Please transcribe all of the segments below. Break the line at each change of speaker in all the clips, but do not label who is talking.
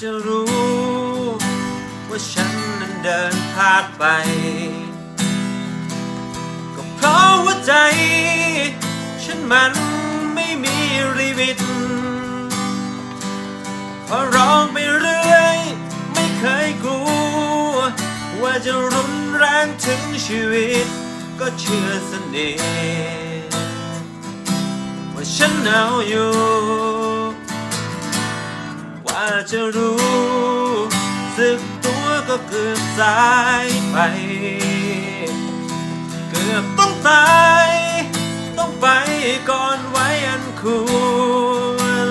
จะรู้ ว่าฉันนั้นเดินพลาดไป ก็เพราะว่าใจ ฉันมันไม่มีรีวิตพอร้องไปเรื่อย ไม่เคยกลัว ว่าจะรุนแรงถึงชีวิต ก็เชื่อสนิทว่าฉันเอาอยู่ จะรู้ สึกตัวก็เกือบสายไป เกือบต้องตาย ต้องไปก่อนไว้อันควร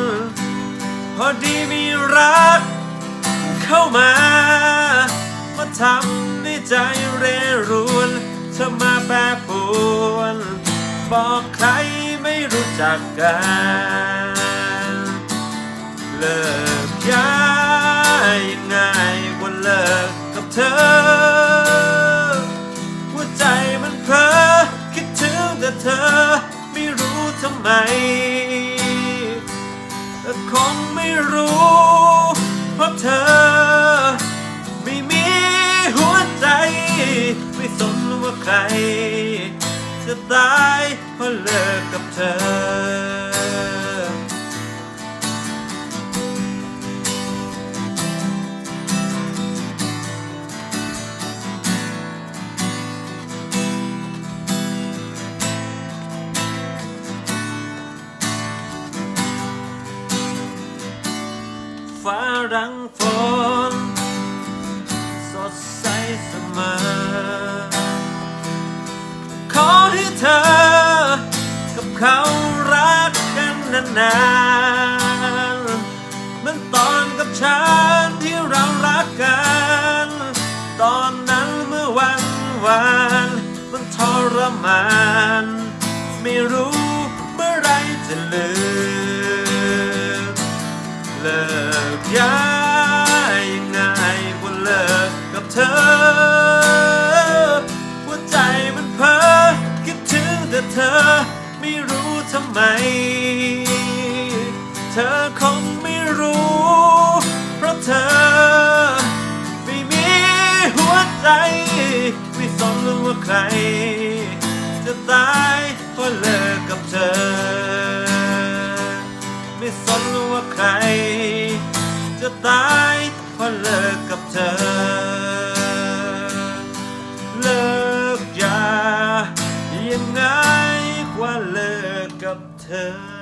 พอดีมีรัก เข้ามา มาทำให้ใจเรรวนเธอมาแปรปวน บอกใครไม่รู้จักกัน เธอ หัวใจมันเพ้อคิดถึงแต่เธอไม่รู้ทำไมแต่คงไม่รู้ เพราะเธอ ไม่มีหัวใจ ไม่สนว่าใคร จะตายเพราะเลิกกับเธอ ฟ้ารังฝนสดใสเสมอ ขอให้เธอ กับเขารักกันนานๆเหมือนตอนกับฉันที่เรารักกัน ตอนนั้นเมื่อวันวานมันทรมาน ไม่รู้ ถึงแต่เธอ ไม่รู้ทำไม เธอคงไม่รู้ เพราะเธอ ไม่มีหัวใจ ไม่สนว่าใคร จะตายเพราะเลิกกับเธอ ไม่สนว่าใคร จะตายเพราะเลิกกับเธอ ง่ายกว่าเลิกกับเธอ